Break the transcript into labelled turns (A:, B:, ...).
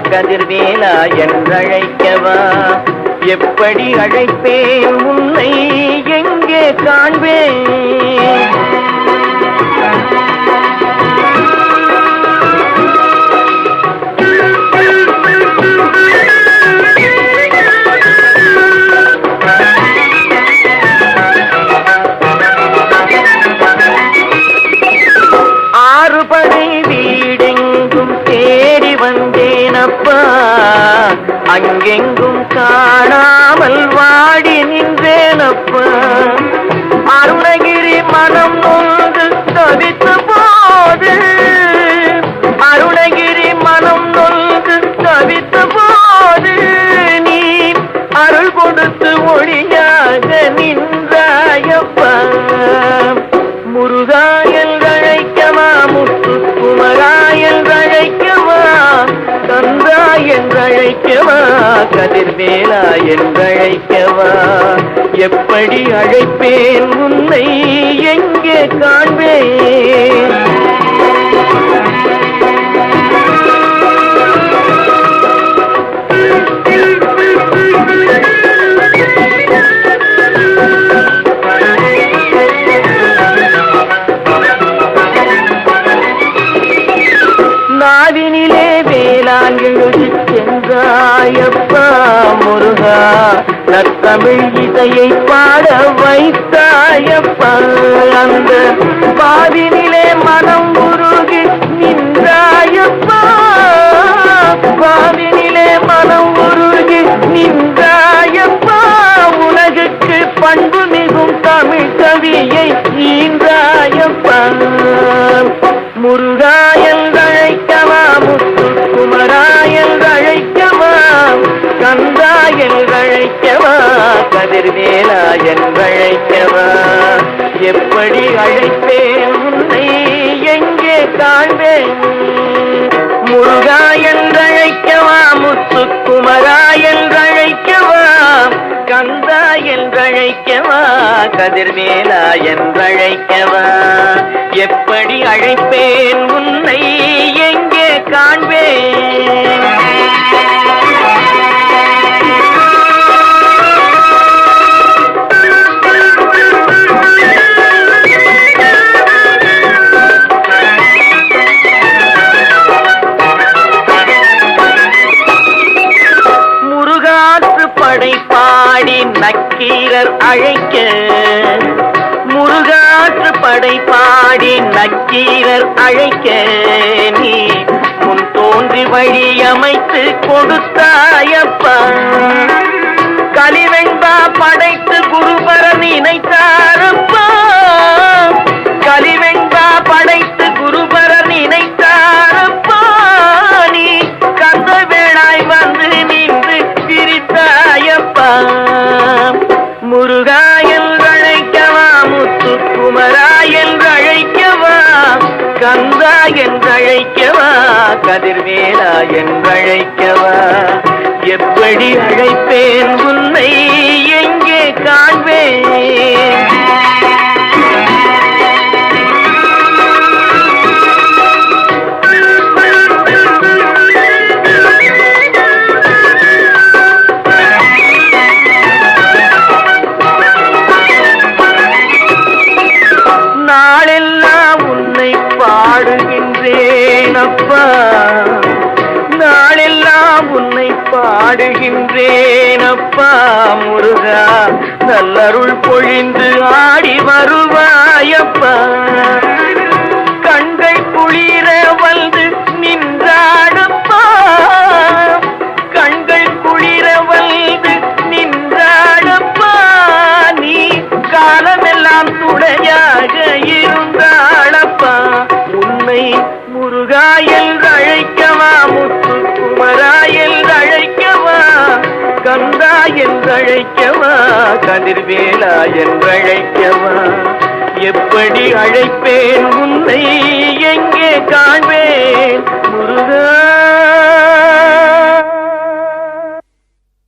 A: கதிர்வேலா என்றழைக்கவா? எப்படி அழைப்பேன்? உன்னை எங்கே காண்பேன்? அங்கெங்கும் காணாமல் வாடி நின்றேனப்ப. அருணகிரி மனம் நொந்து தவித்த போது. அருணகிரி மனம் நொந்து தவித்த போது. நீ அருள் கொடுத்து ஒளியாக நின்றாயப்பா. சூரா என்றழைக்கவா? கதிர்வேலா என்றழைக்கவா? எப்படி அழைப்பேன்? உன்னை எங்கே காண்பேன்? நத்தமிழ் இசையை பாட வைத்தாயப்பா. அந்த பாதினிலே மனம் உருகி நின்றாயப்பா. பாதினிலே மனம் உருகி நின்றாயப்பா. உலகுக்கு பண்பு மிகும் தமிழ் கவியை ஈன்றாயப்பா. முருகா அழைக்கவா? கதிர்வேலா என்றழைக்கவா? எப்படி அழைப்பேன் உன்னை எங்கே காண்பேன்? முருகா என்றழைக்கவா? முத்துக்குமரா என்றழைக்கவா? கந்தா என்றழைக்கவா? கதிர்வேலா என்றழைக்கவா? எப்படி அழைப்பேன்? பாடி நக்கீரர் அழைக்க. முருகாற்று படை பாடி நக்கீரர் அழைக்க. நீ முன் தோன்றி வழி அமைத்து கொடுத்தாயப்பா. கலிவெண்பா படைத்து குருபரன் இணைத்த கந்தா என்றழைக்கவா? கதிர்வேலா என்றழைக்கவா? எப்படி அழைப்பேன் உன்னை? எங்கே காண்பேன்? பாடுகின்றேனப்பா நாளெல்லாம் உன்னை பாடுகின்றேனப்பா முருகா. நல்லருள் பொழிந்து முருகா என்றழைக்கவா முத்துக்குமரா என்றழைக்கவா கந்தா என்றழைக்கவா கதிர்வேலா என்றழைக்கவா? எப்படி அழைப்பேன் உன்னை எங்கே காண்பேன் முருகா?